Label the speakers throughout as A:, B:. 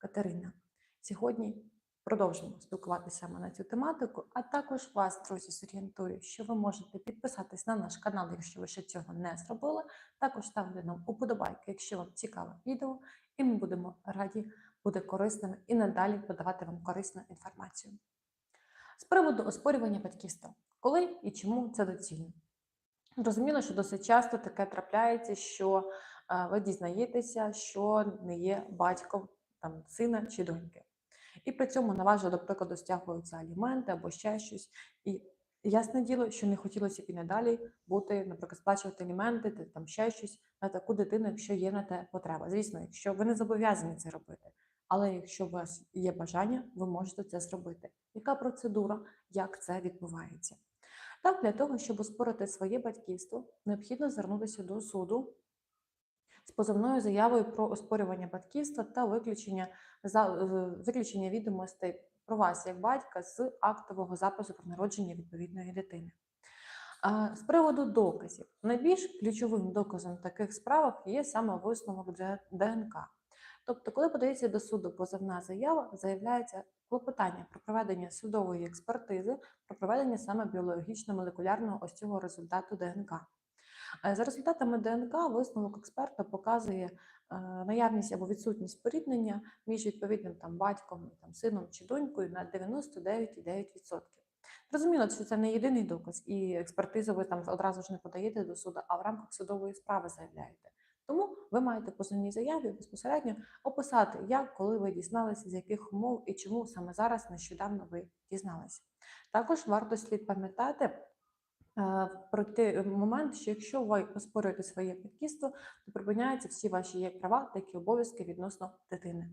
A: Катерина. Сьогодні продовжимо спілкуватися саме на цю тематику, а також вас, друзі, зорієнтую, що ви можете підписатись на наш канал, якщо ви ще цього не зробили. Також ставте нам уподобайки, якщо вам цікаве відео, і ми будемо раді бути корисними і надалі подавати вам корисну інформацію. З приводу оспорювання батьківства, коли і чому це доцільно? Зрозуміло, що досить часто таке трапляється, що е, ви дізнаєтеся, що не є батьком там, сина чи доньки. І при цьому на вас, до прикладу, стягуються аліменти або ще щось. І ясне діло, що не хотілося б і надалі бути, наприклад, сплачувати аліменти, та там ще щось на таку дитину, якщо є на те потреба. Звісно, якщо ви не зобов'язані це робити. Але якщо у вас є бажання, ви можете це зробити. Яка процедура, як це відбувається? Так, для того, щоб оспорити своє батьківство, необхідно звернутися до суду з позовною заявою про оспорювання батьківства та виключення, за, е, виключення відомостей про вас як батька з актового запису про народження відповідної дитини. З приводу доказів, найбільш ключовим доказом в таких справах є саме висновок ДНК. Тобто, коли подається до суду позовна заява, заявляється клопотання про проведення судової експертизи, про проведення саме біологічно-молекулярного ось цього результату ДНК. Е, За результатами ДНК висновок експерта показує е, наявність або відсутність споріднення між відповідним там батьком, там сином чи донькою на 99,9%. Зрозуміло, що це не єдиний доказ, і експертизу ви там одразу ж не подаєте до суду, а в рамках судової справи заявляєте. Тому ви маєте по позовній заяві безпосередньо описати, як, коли ви дізналися, з яких умов і чому саме зараз нещодавно ви дізналися. Також варто слід пам'ятати е, про той момент, що якщо ви оспорюєте своє батьківство, то припиняються всі ваші права, так і обов'язки відносно дитини.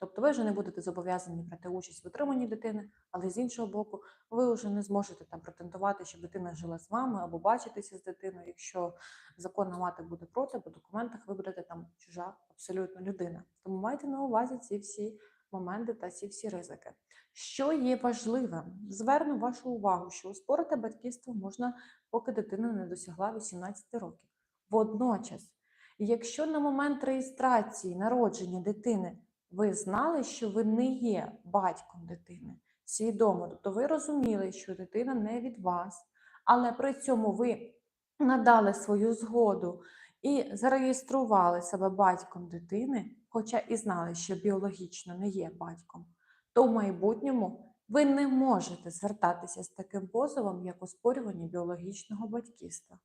A: Тобто ви вже не будете зобов'язані брати участь в утриманні дитини, але з іншого боку, ви вже не зможете там претендувати, щоб дитина жила з вами або бачитися з дитиною, якщо законна мати буде проти, бо документах ви будете там чужа абсолютно людина. Тому майте на увазі ці всі моменти та ці всі ризики. Що є важливим? Зверну вашу увагу, що успорити батьківство можна, поки дитина не досягла 18 років. Водночас, якщо на момент реєстрації народження дитини ви знали, що ви не є батьком дитини свідомо, тобто ви розуміли, що дитина не від вас, але при цьому ви надали свою згоду і зареєстрували себе батьком дитини, хоча і знали, що біологічно не є батьком, то в майбутньому ви не можете звертатися з таким позовом, як оспорювання біологічного батьківства.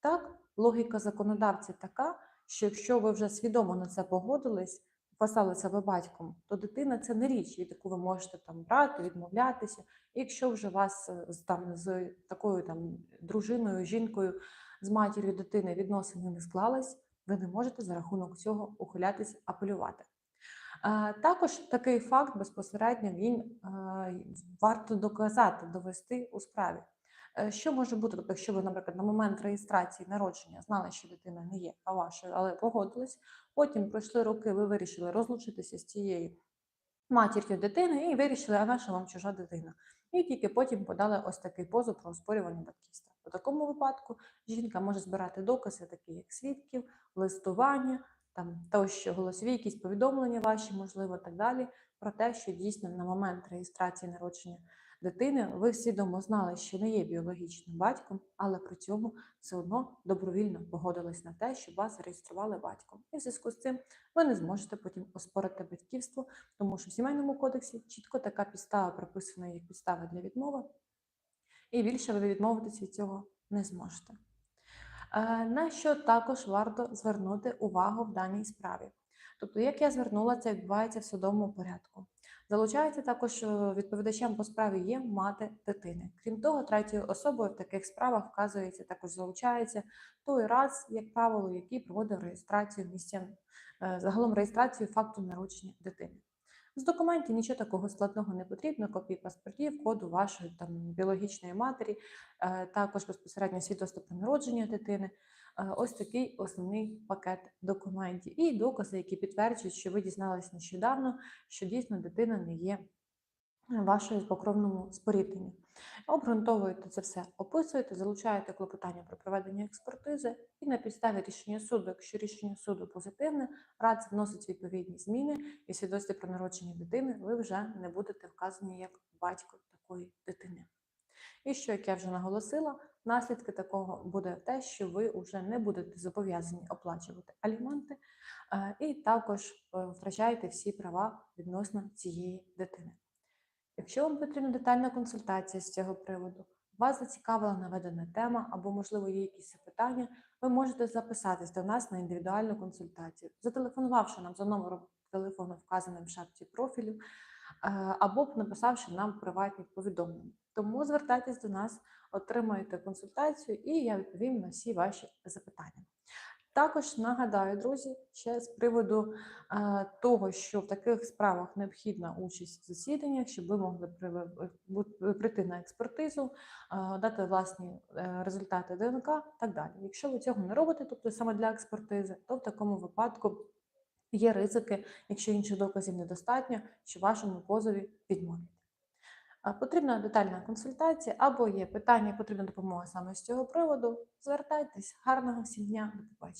A: Так, логіка законодавця така, що якщо ви вже свідомо на це погодились, вписали себе батьком, то дитина це не річ, від яку ви можете там брати, відмовлятися. І якщо вже вас е, там з такою там дружиною, жінкою, з матір'ю дитини відносини не склались, ви не можете за рахунок цього ухилятись, апелювати. Е, Також такий факт безпосередньо він е, варто доказати, довести у справі. Що може бути, тобто, якщо ви, наприклад, на момент реєстрації народження знали, що дитина не є а вашою, але погодились, потім пройшли роки, ви вирішили розлучитися з цією матір'ю дитини і вирішили, а наша вам чужа дитина. І тільки потім подали ось такий позов про оспорювання батьківства. У такому випадку жінка може збирати докази, такі як свідків, листування, там тощо голосові якісь повідомлення ваші, можливо, так далі, про те, що дійсно на момент реєстрації народження дитини ви свідомо знали, що не є біологічним батьком, але при цьому все одно добровільно погодились на те, щоб вас зареєстрували батьком. І в зв'язку з цим ви не зможете потім оспорити батьківство, тому що в сімейному кодексі чітко така підстава прописана як підстава для відмови, і більше ви відмовитись від цього не зможете. Е, На що також варто звернути увагу в даній справі? Тобто, як я звернула, це відбувається в судовому порядку. Залучається також е, відповідачем по справі є мати дитини. Крім того, третьою особою в таких справах вказується, також залучається той раз, як правило, який проводив реєстрацію місця, е, загалом реєстрацію факту народження дитини. З документів нічого такого складного не потрібно, копії паспортів, коду вашої там біологічної матері, е, також безпосередньо свідоцтво про народження дитини. Е, Ось такий основний пакет документів і докази, які підтверджують, що ви дізналися нещодавно, що дійсно дитина не є вашої покровному спорідненні. Обґрунтовуєте це все, описуєте, залучаєте клопотання про проведення експертизи і на підставі рішення суду, якщо рішення суду позитивне, РАЦ вносить відповідні зміни і в свідоцтві про народження дитини ви вже не будете вказані як батько такої дитини. І що, як я вже наголосила, наслідки такого буде те, що ви вже не будете зобов'язані оплачувати аліменти, е, і також е, втрачаєте всі права відносно цієї дитини. Якщо вам потрібна детальна консультація з цього приводу, вас зацікавила наведена тема або, можливо, є якісь запитання, ви можете записатись до нас на індивідуальну консультацію, зателефонувавши нам за номером телефону, вказаним в шапці профілю, е, або написавши нам приватні повідомлення. Тому звертайтесь до нас, отримаєте консультацію, і я відповім на всі ваші запитання. Також нагадаю, друзі, ще з приводу е, того, що в таких справах необхідна участь в засіданнях, щоб ви могли при- прийти на експертизу, е, дати власні е, результати ДНК і так далі. Якщо ви цього не робите, тобто саме для експертизи, то в такому випадку є ризики, якщо інших доказів недостатньо, що вашому позові відмовлять. Потрібна детальна консультація або є питання, потрібна допомога саме з цього приводу. Звертайтесь, гарного всім дня, до побачення.